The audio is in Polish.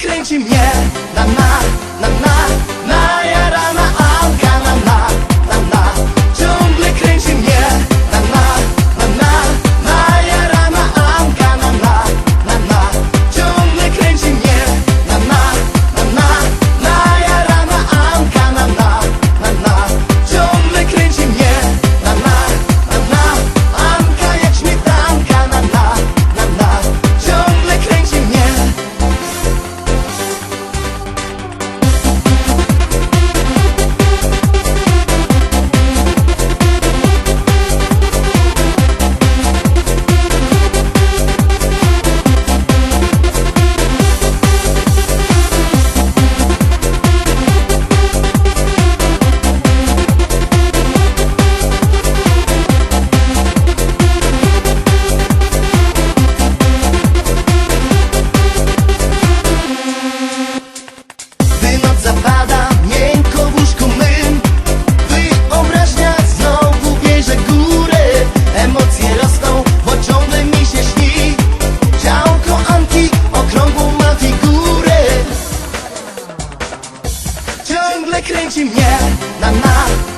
kręci mnie. Na na, na na, na. Дайте мне на нас